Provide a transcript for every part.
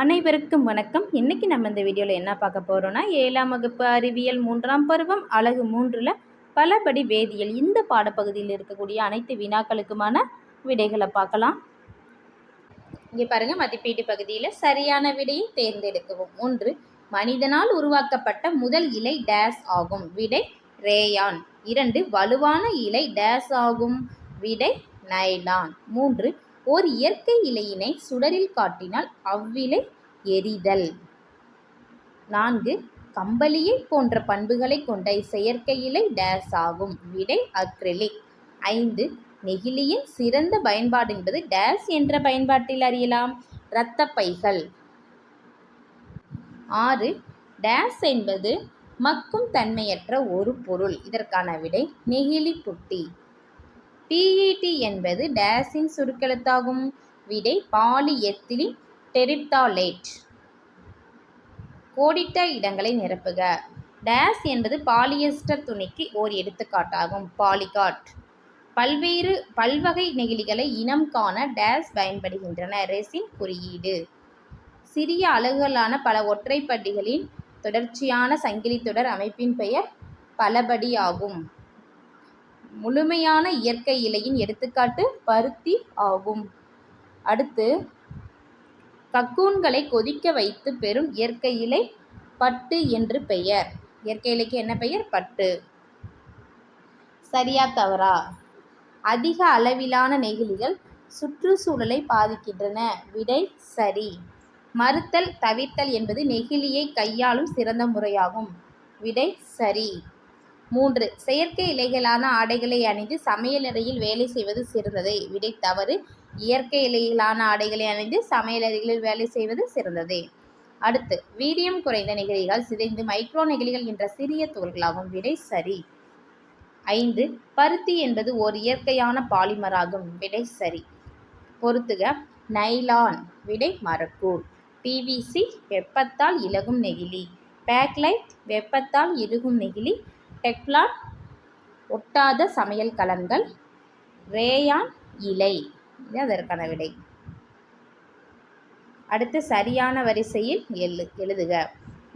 அனைவருக்கும் வணக்கம். இன்றைக்கி நம்ம இந்த வீடியோவில் என்ன பார்க்க போகிறோன்னா ஏழாம் வகுப்பு அறிவியல் மூன்றாம் பருவம் அழகு மூன்றில் பலபடி வேதியியல் இந்த பாடப்பகுதியில் இருக்கக்கூடிய அனைத்து வினாக்களுக்குமான விடைகளை பார்க்கலாம். இங்கே பாருங்கள் மதிப்பீட்டு பகுதியில் சரியான விடையை தேர்ந்தெடுக்கவும். ஒன்று மனிதனால் உருவாக்கப்பட்ட முதல் இலை டேஸ் ஆகும். விடை ரேயான் இரண்டு வலுவான இலை டேஸ் ஆகும். விடை நைலான் மூன்று ஓர் இயற்கை இலையினை சுடரில் காட்டினால் அவ்விலை எரிதல். நான்கு கம்பளியை போன்ற பண்புகளை கொண்ட செயற்கை இலை டேஸ் ஆகும். விடை அக்ரிலிக். ஐந்து நெகிழியின் சிறந்த பயன்பாடு என்பது டேஸ் என்ற பயன்பாட்டில் அறியலாம். இரத்த பைகள் ஆறு டேஸ் என்பது மக்கும் தன்மையற்ற ஒரு பொருள். இதற்கான விடை நெகிழி புட்டி. பிஇடி என்பது டேஸின் சுருக்கெழுத்தாகும். விடை பாலிஎத்திலின் டெரிப்தாலேட் கோடிட்ட இடங்களை நிரப்புக. டேஸ் என்பது பாலியஸ்டர் துணிக்கு ஓர் எடுத்துக்காட்டாகும். பாலிகாட் பல்வேறு பல்வகை நெகிழிகளை இனம் காண டேஸ் பயன்படுகின்றன. ரெசின் குறியீடு. சிறிய அலகுகளான பல ஒற்றைப்படிகளின் தொடர்ச்சியான சங்கிலி தொடர் அமைப்பின் பெயர் பலபடி ஆகும். முழுமையான இயற்கை இலையின் எடுத்துக்காட்டு பருத்தி ஆகும். அடுத்து கக்கூன்களை கொதிக்க வைத்து பெறும் இயற்கை இலை பட்டு என்று பெயர். இயற்கை இலைக்கு என்ன பெயர்? பட்டு. சரியா தவறா? அதிக அளவிலான நெகிழிகள் சுற்றுச்சூழலை பாதிக்கின்றன. விடை சரி. மறுத்தல் தவிர்த்தல் என்பது நெகிழியை கையாளும் சிறந்த முறையாகும். விடை சரி. மூன்று. செயற்கை இலைகளான ஆடைகளை அணிந்து சமையலறையில் வேலை செய்வது சிறந்ததே. விடை தவறு. இயற்கை இலைகளான ஆடைகளை அணிந்து சமையலறைகளில் வேலை செய்வது சிறந்ததே. அடுத்து வீரியம் குறைந்த நெகிழிகள் சிதைந்து மைக்ரோ நெகிழிகள் என்ற சிறிய துகள்களாகும். விடை சரி. ஐந்து. பருத்தி என்பது ஓர் இயற்கையான பாலிமராகும் விடை சரி. பொறுத்துக. நைலான். விடை மரக்கூழ். பிவிசி வெப்பத்தால் இலகும் நெகிழி. பேக்லைட். வெப்பத்தால் இழுகும் நெகிழி. டெக்லான் ஒட்டாத சமையல் கலன்கள் ரேயான் இலை. இது அதற்கான விடை அடுத்து சரியான வரிசையில் எழு எழுதுக.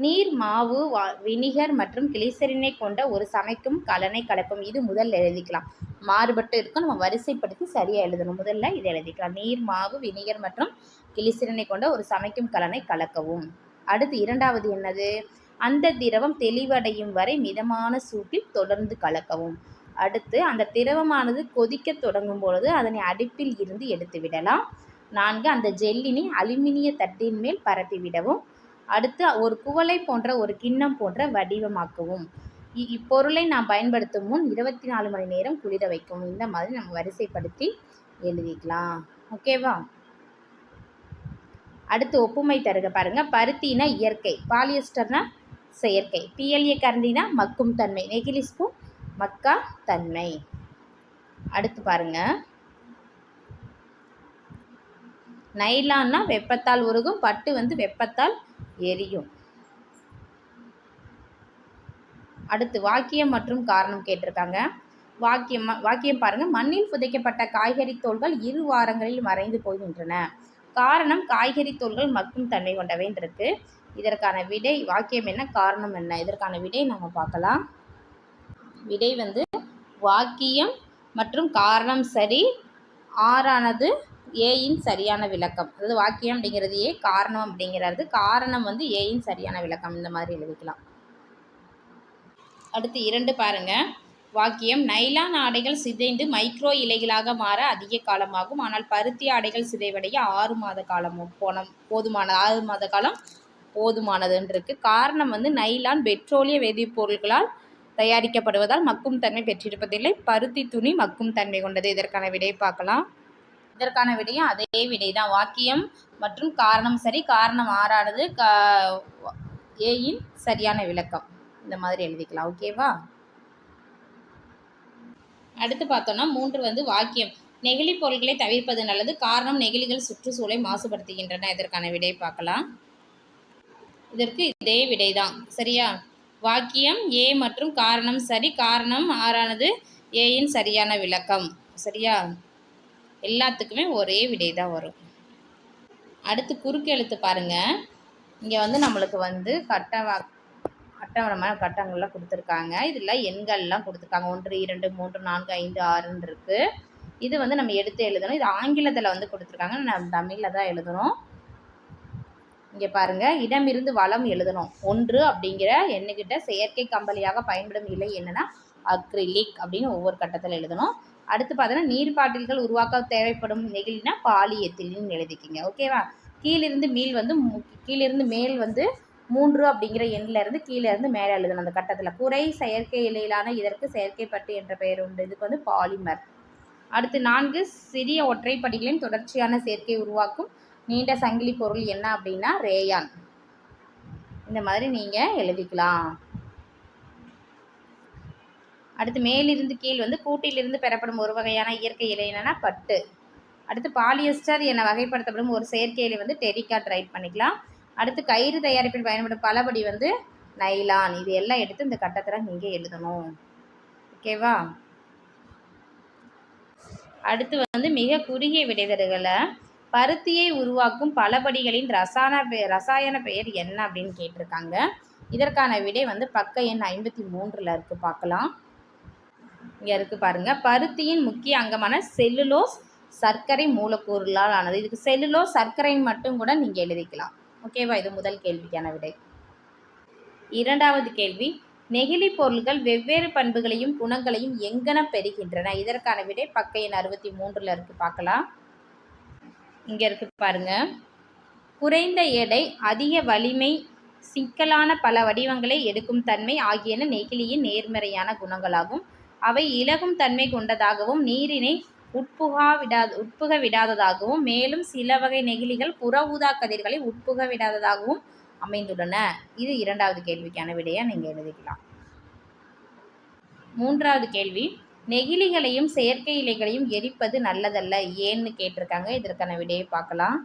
நீர் மாவு வா வினிகர் மற்றும் கிளிசரினை கொண்ட ஒரு சமைக்கும் கலனை கலப்பும். இது முதல்ல எழுதிக்கலாம். மாறுபட்டு இருக்கும். நம்ம வரிசைப்படுத்தி சரியாக எழுதணும். முதல்ல இதை எழுதிக்கலாம். நீர் மாவு வினிகர் மற்றும் கிளிசரினை கொண்ட ஒரு சமைக்கும் கலனை கலக்கவும். அடுத்து இரண்டாவது என்னது? அந்த திரவம் தெளிவடையும் வரை மிதமான சூட்டில் தொடர்ந்து கலக்கவும். அடுத்து அந்த திரவமானது கொதிக்க தொடங்கும் பொழுது அதனை அடுப்பில் இருந்து எடுத்து விடலாம். நான்கு அந்த ஜெல்லினை அலுமினிய தட்டின் மேல் பரப்பி விடவும். அடுத்து ஒரு குவளை போன்ற ஒரு கிண்ணம் போன்ற வடிவமாக்கவும். இப்பொருளை நாம் பயன்படுத்தும் முன் இருபத்தி நாலு மணி நேரம் குளிர வைக்கவும். இந்த மாதிரி நம்ம வரிசைப்படுத்தி எழுதிக்கலாம். ஓகேவா? அடுத்து ஒப்புமை தருக பாருங்க. பருத்தினா இயற்கை. பாலியஸ்டர்னா செயற்கை. பிஎல்ஏ கரண்டினா மக்கும் தன்மை. நெகிழி ஸ்பூன் மக்கா தன்மை. அடுத்து பாருங்க. நைலான்னா வெப்பத்தால் உருகும் பட்டு வந்து வெப்பத்தால் எரியும். அடுத்து வாக்கியம் மற்றும் காரணம் கேட்டிருக்காங்க. வாக்கியம் வாக்கியம் பாருங்கள் மண்ணில் புதைக்கப்பட்ட காய்கறி தோள்கள் இரு வாரங்களில் மறைந்து போகின்றன காரணம் காய்கறி தோள்கள் மக்கும் தன்மை கொண்டவைன்னு இருக்குது இதற்கான விடை வாக்கியம் என்ன காரணம் என்ன? இதற்கான விடை நம்ம பார்க்கலாம். விடை வந்து வாக்கியம் மற்றும் காரணம் சரி ஆறானது ஏயின் சரியான விளக்கம். அதாவது வாக்கியம் அப்படிங்கிறது ஏ காரணம் அப்படிங்கிறது. காரணம் வந்து ஏயின் சரியான விளக்கம். இந்த மாதிரி எழுதிக்கலாம். அடுத்து இரண்டு பாருங்கள் வாக்கியம் நைலான் ஆடைகள் சிதைந்து மைக்ரோ இலைகளாக மாற அதிக காலமாகும். ஆனால் பருத்தி ஆடைகள் சிதைவடைய ஆறு மாத காலம் போன போதுமான ஆறு மாத காலம் போதுமானதுன்றிருக்கு. காரணம் வந்து நைலான் பெட்ரோலிய வேதிப்பொருட்களால் தயாரிக்கப்படுவதால் மக்கும் தன்மை பெற்றிருப்பதில்லை. பருத்தி துணி மக்கும் தன்மை கொண்டது. இதற்கான விடை பார்க்கலாம். இதற்கான விடையும் அதே விடை தான் வாக்கியம் மற்றும் காரணம் சரி காரணம் ஆறானது கா ஏயின் சரியான விளக்கம். இந்த மாதிரி எழுதிக்கலாம். ஓகேவா? அடுத்து பார்த்தோம்னா மூன்று வந்து வாக்கியம். நெகிழி பொருட்களை தவிர்ப்பது நல்லது. காரணம் நெகிழிகள் சுற்றுச்சூழலை மாசுபடுத்துகின்றன. இதற்கான விடை பார்க்கலாம். இதற்கு இதே விடைதான். சரியா? வாக்கியம் ஏ மற்றும் காரணம் சரி. காரணம் ஆறானது ஏயின் சரியான விளக்கம். சரியா? எல்லாத்துக்குமே ஒரே விடை தான் வரும். அடுத்து குறுக்கு எழுத்து பாருங்க. இங்கே வந்து நம்மளுக்கு வந்து கட்டவா அட்டவணை கட்டங்கள்லாம் கொடுத்துருக்காங்க. இதில் எண்கள்லாம் கொடுத்துருக்காங்க. ஒன்று இரண்டு மூன்று நான்கு ஐந்து ஆறுன்னு இருக்குது இது வந்து நம்ம எடுத்து எழுதணும். இது ஆங்கிலத்தில் வந்து கொடுத்துருக்காங்க. நம்ம தமிழில் தான் எழுதணும். இங்கே பாருங்கள் இடமிருந்து வளம் எழுதணும். ஒன்று அப்படிங்கிற எண்ணுக்கிட்ட செயற்கை கம்பளியாக பயன்படும் இலை என்னென்னா அக்ரிலிக் அப்படின்னு ஒவ்வொரு கட்டத்தில் எழுதணும். அடுத்து பார்த்தோன்னா நீர் பாட்டில்கள் உருவாக்க தேவைப்படும் நெகிழினா பாலியத்தில் எழுதிக்கிங்க. ஓகேவா? கீழிருந்து மீள் வந்து கீழிருந்து மேல் வந்து மூன்று அப்படிங்கிற எண்ணில் இருந்து கீழே இருந்து மேலே எழுதணும். அந்த கட்டத்தில் குறை செயற்கை இலையிலான இதற்கு செயற்கை பட்டு என்ற பெயர் உண்டு. இதுக்கு வந்து பாலிமர். அடுத்து நான்கு சிறிய ஒற்றைப்படிகளின் தொடர்ச்சியான சேர்க்கை உருவாக்கும் நீண்ட சங்கிலி பொருள் என்ன அப்படின்னா ரேயான். இந்த மாதிரி நீங்கள் எழுதிக்கலாம். அடுத்து மேலிருந்து கீழ் வந்து கூட்டிலிருந்து பெறப்படும் ஒரு வகையான இயற்கை இலை என்னன்னா பட்டு. அடுத்து பாலியஸ்டர் என வகைப்படுத்தப்படும் ஒரு செயற்கை இலை வந்து டெரிக்கா ட்ரை பண்ணிக்கலாம். அடுத்து கயிறு தயாரிப்பில் பயன்படும் பலபடி வந்து நைலான் இது எல்லாம் எடுத்து இந்த கட்டத்தில் நீங்கள் எழுதணும். ஓகேவா? அடுத்து வந்து மிக குறுகிய விடைதர்களை பருத்தியை உருவாக்கும் பலபடிகளின் ரசாயன பெ ரசாயன பெயர் என்ன அப்படின்னு கேட்டிருக்காங்க. இதற்கான விடை வந்து பக்க எண் ஐம்பத்தி மூன்றில் இருக்குது பார்க்கலாம். இங்கே இருக்குது பாருங்கள் பருத்தியின் முக்கிய அங்கமான செல்லுலோஸ் சர்க்கரை மூலக்கூறுகளால் ஆனது இதுக்கு செல்லுலோஸ் சர்க்கரை மட்டும் கூட நீங்கள் எழுதிக்கலாம். ஓகேவா? இது முதல் கேள்விக்கான விடை. இரண்டாவது கேள்வி நெகிழி பொருள்கள் வெவ்வேறு பண்புகளையும் குணங்களையும் எங்கன பெறுகின்றன? இதற்கான விடை பக்க எண் அறுபத்தி மூன்றில் இருக்குது பார்க்கலாம். இங்கே இருக்கு பாருங்க. குறைந்த எடை அதிக வலிமை சிக்கலான பல வடிவங்களை எடுக்கும் தன்மை ஆகியன நெகிழியின் நேர்மறையான குணங்களாகும். அவை இலகும் தன்மை கொண்டதாகவும் நீரினை உட்புகா விடாத உட்புக விடாததாகவும் மேலும் சில வகை நெகிழிகள் புற ஊதா கதிர்களை உட்புக விடாததாகவும் அமைந்துள்ளன. இது இரண்டாவது கேள்விக்கான விடையாக நீங்கள் எழுதிக்கலாம். மூன்றாவது கேள்வி. நெகிழிகளையும் செயற்கை இலைகளையும் எரிப்பது நல்லதல்ல ஏன்னு கேட்டிருக்காங்க. இதற்கான விடையை பார்க்கலாம்.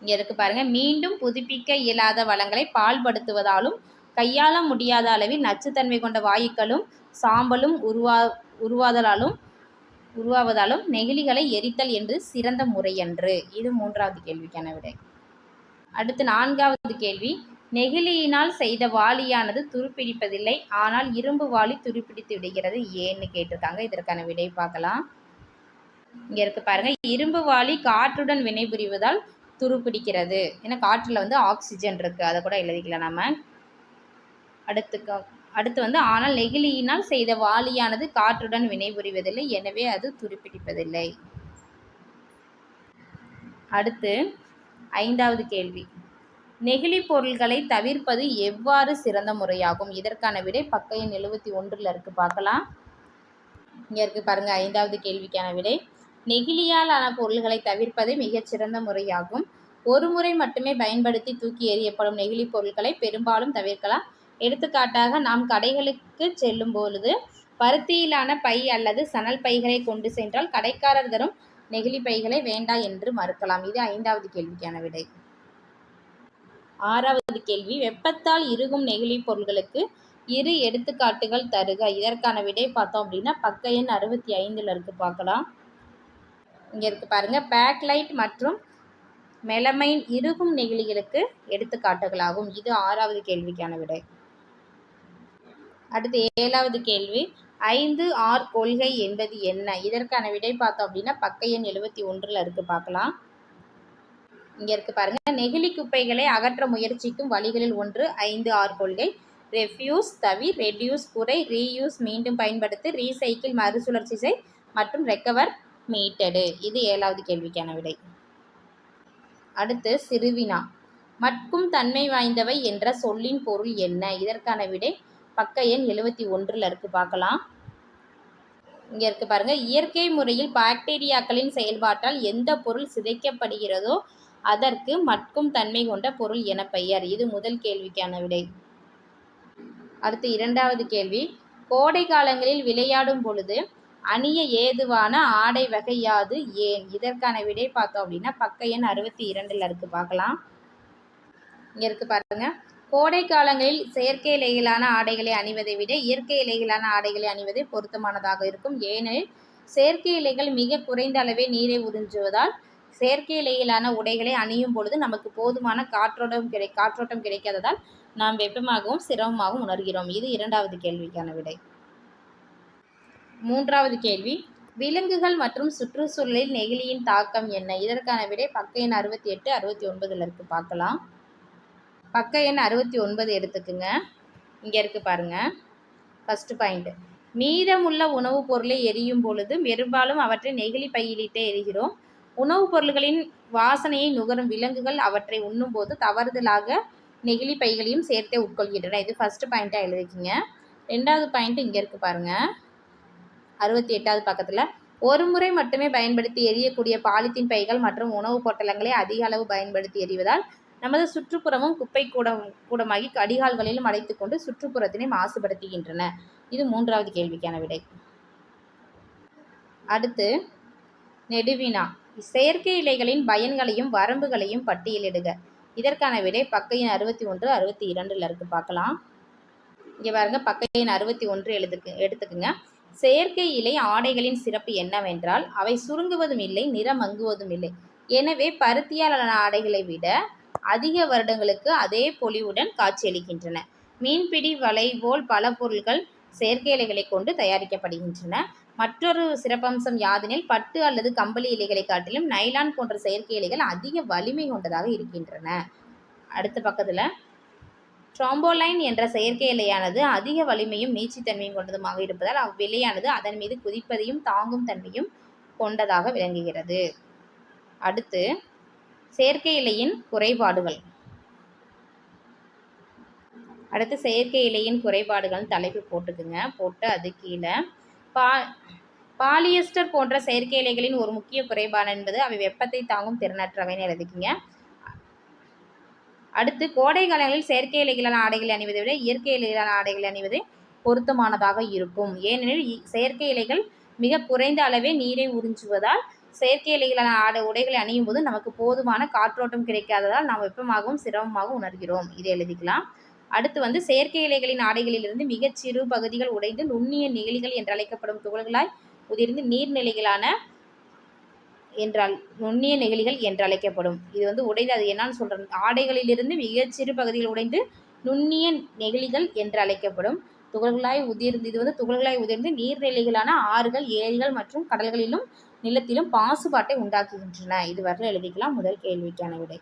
இங்கே இருக்கு பாருங்கள் மீண்டும் புதுப்பிக்க இயலாத வளங்களை பால்படுத்துவதாலும் கையாள முடியாத அளவில் நச்சுத்தன்மை கொண்ட வாயுக்களும் சாம்பலும் உருவா உருவாதலாலும் உருவாவதாலும் நெகிழிகளை எரித்தல் என்று சிறந்த முறையன்று. இது மூன்றாவது கேள்விக்கான விடை. அடுத்து நான்காவது கேள்வி. நெகிழியினால் செய்த வாளியானது துருப்பிடிப்பதில்லை ஆனால் இரும்பு வாளி துருப்பிடித்து விடுகிறது ஏன்னு கேட்டிருக்காங்க. இதற்கான விடை பார்க்கலாம். இங்கே இருக்கு பாருங்க. இரும்பு வாளி காற்றுடன் வினைபுரிவதால் துருப்பிடிக்கிறது. ஏன்னா காற்றில் வந்து ஆக்சிஜன் இருக்குது அதை கூட எழுதிக்கலாம் நம்ம அடுத்து அடுத்து வந்து ஆனால் நெகிழியினால் செய்த வாளியானது காற்றுடன் வினைபுரிவதில்லை எனவே அது துருப்பிடிப்பதில்லை. அடுத்து ஐந்தாவது கேள்வி. நெகிழி பொருள்களை தவிர்ப்பது எவ்வாறு சிறந்த முறையாகும்? இதற்கான விடை பக்க எண் எழுபத்தி ஒன்றில் இருக்குது பார்க்கலாம். இங்கே இருக்குது பாருங்கள் ஐந்தாவது கேள்விக்கான விடை. நெகிழியால் ஆன பொருள்களை தவிர்ப்பதே மிகச்சிறந்த முறையாகும். ஒரு முறை மட்டுமே பயன்படுத்தி தூக்கி எறியப்படும் நெகிழி பொருட்களை பெரும்பாலும் தவிர்க்கலாம். எடுத்துக்காட்டாக நாம் கடைகளுக்கு செல்லும் பொழுது பருத்தியிலான பை அல்லது சணல் பைகளை கொண்டு சென்றால் கடைக்காரர் தரும் நெகிழி பைகளை வேண்டா என்று மறுக்கலாம். இது ஐந்தாவது கேள்விக்கான விடை. ஆறாவது கேள்வி வெப்பத்தால் இறுகும் நெகிழி பொருள்களுக்கு இரு எடுத்துக்காட்டுகள் தருக. இதற்கான விடை பார்த்தோம் அப்படின்னா பக்க எண் அறுபத்தி ஐந்தில் இருக்கு பார்க்கலாம். இங்கே இருக்கு பாருங்க. பேக்லைட் மற்றும் மெலமைன் இறுகும் நெகிழிகளுக்கு எடுத்துக்காட்டுகளாகும். இது ஆறாவது கேள்விக்கான விடை. அடுத்து ஏழாவது கேள்வி. ஐந்து ஆர் கொள்கை என்பது என்ன? இதற்கான விடை பார்த்தோம் அப்படின்னா பக்க எண் எழுபத்தி ஒன்றில் இருக்குது பார்க்கலாம். இங்கே இருக்குது பாருங்கள் நெகிழி குப்பைகளை அகற்ற முயற்சிக்கும் வழிகளில் ஒன்று ஐந்து ஆர் கொள்கை. ரெஃப்யூஸ் தவிர் ரெடியூஸ் குறை ரீயூஸ் மீண்டும் பயன்படுத்து ரீசைக்கிள் மறுசுழற்சி செய் மற்றும் ரெக்கவர் மீட்டடு. இது ஏழாவது கேள்விக்கான விடை. அடுத்து சிறுவினா. மட்கும் தன்மை வாய்ந்தவை என்ற சொல்லின் பொருள் என்ன? இதற்கான விடை பக்க எண் எழுபத்தி ஒன்றில் இருக்குது பார்க்கலாம். இங்கே இருக்கு பாருங்க. இயற்கை முறையில் பாக்டீரியாக்களின் செயல்பாட்டால் எந்த பொருள் சிதைக்கப்படுகிறதோ அதற்கு மட்கும் தன்மை கொண்ட பொருள் என பெயர். இது முதல் கேள்விக்கான விடை. அடுத்து இரண்டாவது கேள்வி. கோடை காலங்களில் விளையாடும் பொழுது அணிய ஏதுவான ஆடை வகை யாது ஏன்? இதற்கான விடை பார்த்தோம் அப்படின்னா பக்க எண் அறுபத்தி இரண்டில் இருக்கு பார்க்கலாம். இங்கே இருக்கு பாருங்க. கோடை காலங்களில் செயற்கை இலைகளான ஆடைகளை அணிவதை விட இயற்கை இலைகளான ஆடைகளை அணிவதே பொருத்தமானதாக இருக்கும். ஏனெனில் செயற்கை இலைகள் மிக குறைந்த அளவே நீரை உறிஞ்சுவதால் செயற்கை இலையிலான உடைகளை அணியும் பொழுது நமக்கு போதுமான காற்றோட்டம் கிடை காற்றோட்டம் கிடைக்காததால் நாம் வெப்பமாகவும் சிரமமாகவும் உணர்கிறோம். இது இரண்டாவது கேள்விக்கான விடை. மூன்றாவது கேள்வி. விலங்குகள் மற்றும் சுற்றுச்சூழலில் நெகிழியின் தாக்கம் என்ன? இதற்கான விடை பக்க எண் அறுபத்தி எட்டு அறுபத்தி ஒன்பதில் இருக்கு. பார்க்கலாம். பக்க எண் அறுபத்தி ஒன்பது எடுத்துக்குங்க. இங்கே இருக்குது பாருங்க. ஃபஸ்ட்டு பாயிண்ட்டு மீதமுள்ள உணவுப் பொருளை எரியும் பொழுது பெரும்பாலும் அவற்றை நெகிழி பையிலிட்டே எரிகிறோம். உணவுப் பொருள்களின் வாசனையை நுகரும் விலங்குகள் அவற்றை உண்ணும்போது தவறுதலாக நெகிழி பைகளையும் சேர்த்தே உட்கொள்கின்றன. இது ஃபஸ்ட்டு பாயிண்ட்டாக எழுதிக்கிங்க. ரெண்டாவது பாயிண்ட் இங்கே இருக்குது பாருங்கள் அறுபத்தி எட்டாவது பக்கத்தில் ஒரு முறை மட்டுமே பயன்படுத்தி எரியக்கூடிய பாலித்தீன் பைகள் மற்றும் உணவுப் பொட்டலங்களை அதிக அளவு பயன்படுத்தி எறிவதால் நமது சுற்றுப்புறமும் குப்பை கூடம் கூடமாகி கடிகால்களிலும் அடைத்துக்கொண்டு சுற்றுப்புறத்தினை மாசுபடுத்துகின்றன. இது மூன்றாவது கேள்விக்கான விடை. அடுத்து நெடுவினா. செயற்கை இலைகளின் பயன்களையும் வரம்புகளையும் பட்டியலிடுக. இதற்கான விடை பக்கையின் அறுபத்தி ஒன்று அறுபத்தி இரண்டில் இருக்கு. பார்க்கலாம். இங்கே பாருங்க பக்கையின் அறுபத்தி ஒன்று எழுதுக்கு எடுத்துக்குங்க. செயற்கை இலை ஆடைகளின் சிறப்பு என்னவென்றால் அவை சுருங்குவதும் இல்லை நிறமங்குவதும் இல்லை. எனவே பருத்தியாலான ஆடைகளை விட அதிக வருடங்களுக்கு அதே பொலிவுடன் காட்சியளிக்கின்றன. மீன்பிடி வலை போல் பல பொருட்கள் செயற்கை இலைகளை கொண்டு தயாரிக்கப்படுகின்றன. மற்றொரு சிறப்பம்சம் யாதெனில் பட்டு அல்லது கம்பளி இலைகளை காட்டிலும் நைலான் போன்ற செயற்கை இலைகள் அதிக வலிமை கொண்டதாக இருக்கின்றன. அடுத்த பக்கத்தில் ட்ராம்போலைன் என்ற செயற்கை இலையானது அதிக வலிமையும் நீச்சித்தன்மையும் கொண்டதுமாக இருப்பதால் அவ்விலையானது அதன் மீது குதிப்பதையும் தாங்கும் தன்மையும் கொண்டதாக விளங்குகிறது. அடுத்து செயற்கை இலையின் குறைபாடுகள். அடுத்து செயற்கை இலையின் குறைபாடுகள் தலைப்பு போட்டுக்குங்க. போட்டு அது கீழே. பா பாலியஸ்டர் போன்ற செயற்கை இலைகளின் ஒரு முக்கிய குறைபாடு என்பது அவை வெப்பத்தை தாங்கும் திறனற்றவைன்னு எழுதிக்கிங்க. அடுத்து கோடை காலங்களில் செயற்கை இலைகளான ஆடைகளை அணிவதை விட இயற்கை இலைகளான ஆடைகளை அணிவது பொருத்தமானதாக இருக்கும். ஏனெனில் செயற்கை இலைகள் மிக குறைந்த அளவே நீரை உறிஞ்சுவதால் செயற்கை இலைகளான ஆடை உடைகளை அணியும் போது நமக்கு போதுமான காற்றோட்டம் கிடைக்காததால் நாம் வெப்பமாகவும் சிரமமாகவும் உணர்கிறோம். இதை எழுதிக்கலாம். அடுத்து வந்து செயற்கை இலைகளின் ஆடைகளிலிருந்து மிகச் சிறு பகுதிகள் உடைந்து நுண்ணிய நெகிழிகள் என்று அழைக்கப்படும் துகள்களாய் உதிர்ந்து நீர்நிலைகளான என்றால் நுண்ணிய நெகிழிகள் என்று அழைக்கப்படும். இது வந்து உடைந்து அது என்னன்னு சொல்கிறேன் ஆடைகளிலிருந்து மிகச்சிறு பகுதிகள் உடைந்து நுண்ணிய நெகிழிகள் என்று அழைக்கப்படும். துகள்களாய் உதிர்ந்து இது வந்து துகள்களாய் உதிர்ந்து நீர்நிலைகளான ஆறுகள் ஏரிகள் மற்றும் கடல்களிலும் நிலத்திலும் பாசுபாட்டை உண்டாக்குகின்றன. இதுவரை எழுதிக்கலாம் முதல் கேள்விக்கான விடை.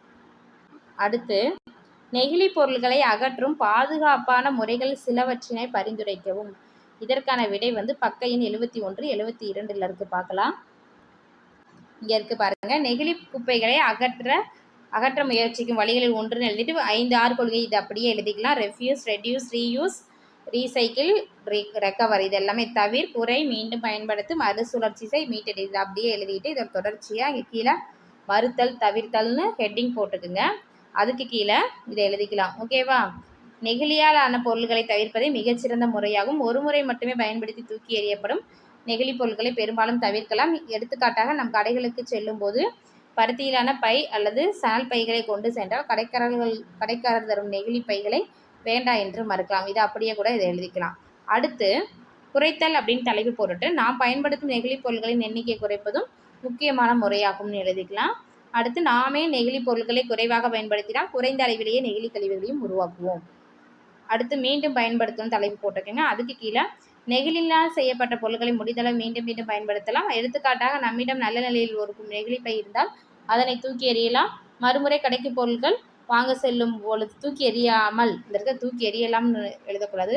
அடுத்து நெகிழி பொருள்களை அகற்றும் பாதுகாப்பான முறைகள் சிலவற்றினை பரிந்துரைக்கவும். இதற்கான விடை வந்து பக்கையின் எழுபத்தி ஒன்று எழுபத்தி இரண்டில் இருக்கு. பார்க்கலாம். இங்கே இருக்கு பாருங்க. நெகிழி குப்பைகளை அகற்ற அகற்ற முயற்சிக்கும் வழிகளில் ஒன்றுன்னு எழுதிட்டு ஐந்து ஆறு கொள்கை இது அப்படியே எழுதிக்கலாம். Refuse reduce reuse recycle recover இது எல்லாமே தவிர குறை மீண்டும் பயன்படுத்தி மறுசுழற்சி செய் மீட்டெடு இது அப்படியே எழுதிட்டு இதோட தொடர்ச்சியாக இங்கே கீழே மறுத்தல் தவிர்த்தல்னு ஹெட்டிங் போட்டுக்குங்க. அதுக்கு கீழே இதை எழுதிக்கலாம். ஓகேவா நெகிழியால் ஆன பொருள்களை தவிர்ப்பதே மிகச்சிறந்த முறையாகும். ஒரு முறை மட்டுமே பயன்படுத்தி தூக்கி எறியப்படும் நெகிழி பொருட்களை பெரும்பாலும் தவிர்க்கலாம். எடுத்துக்காட்டாக நம் கடைகளுக்கு செல்லும்போது பருத்தியிலான பை அல்லது சணல் பைகளை கொண்டு சென்றால் கடைக்காரர்கள் கடைக்காரர் தரும் நெகிழி பைகளை வேண்டாம் என்று மறுக்கலாம். இதை அப்படியே கூட இதை எழுதிக்கலாம். அடுத்து குறைத்தல் அப்படின்னு தலைப்பு போட்டுட்டு நாம் பயன்படுத்தும் நெகிழி பொருட்களின் எண்ணிக்கை குறைப்பதும் முக்கியமான முறையாகும்னு எழுதிக்கலாம். அடுத்து நாமே நெகிழி பொருட்களை குறைவாக பயன்படுத்தினால் குறைந்த அளவிலேயே நெகிழி கழிவுகளையும் உருவாக்குவோம். அடுத்து மீண்டும் பயன்படுத்தணும் தலைப்பு போட்டிருக்கேங்க. அதுக்கு கீழே நெகிழினால் செய்யப்பட்ட பொருட்களை முடிந்தளவு மீண்டும் மீண்டும் பயன்படுத்தலாம். எடுத்துக்காட்டாக நம்மிடம் நல்ல நிலையில் ஒரு நெகிழி இருந்தால் அதனை தூக்கி எறியலாம். மறுமுறை கடைக்கு பொருட்கள் வாங்க செல்லும் பொழுது தூக்கி எறியாமல் இந்த இடத்துல தூக்கி எறியலாம்னு எழுதக்கூடாது.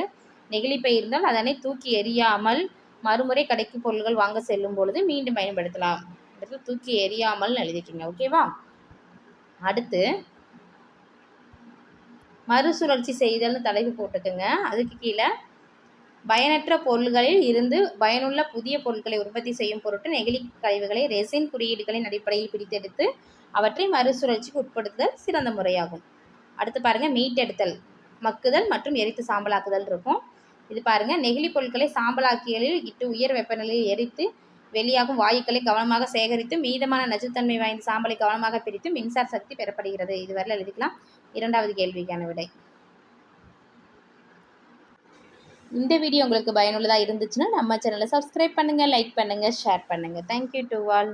நெகிழிப்பை இருந்தால் அதனை தூக்கி எறியாமல் மறுமுறை கடைக்கு பொருட்கள் வாங்க செல்லும் பொழுது மீண்டும் பயன்படுத்தலாம். இடத்துல தூக்கி எறியாமல் எழுதிக்கிங்க ஓகேவா அடுத்து மறுசுழற்சி செய்தல்னு தலைப்பு போட்டுக்கோங்க அதுக்கு கீழே பயனற்ற பொருள்களில் இருந்து பயனுள்ள புதிய பொருட்களை உற்பத்தி செய்யும் பொருட்டு நெகிழி கழிவுகளை ரெசின் குறியீடுகளின் அடிப்படையில் பிரித்தெடுத்து அவற்றை மறுசுழற்சிக்கு உட்படுத்துதல் சிறந்த முறையாகும். அடுத்து பாருங்கள் மீட்டெடுத்தல். மக்குதல் மற்றும் எரித்து சாம்பலாக்குதல் இருக்கும். இது பாருங்கள் நெகிழி பொருட்களை சாம்பலாக்கியலில் இட்டு உயர் வெப்பநிலையில் எரித்து வெளியாகும் வாயுக்களை கவனமாக சேகரித்து மீதமான நச்சுத்தன்மை வாய்ந்த சாம்பலை கவனமாக பிரித்து மின்சார சக்தி பெறப்படுகிறது. இதுவரையில் எழுதிக்கலாம். இரண்டாவது கேள்விக்கான விடை. இந்த வீடியோ உங்களுக்கு பயனுள்ளதாக இருந்துச்சுன்னா நம்ம சேனலை சப்ஸ்கிரைப் பண்ணுங்கள் லைக் பண்ணுங்கள் ஷேர் பண்ணுங்கள் தேங்க்யூ டு ஆல்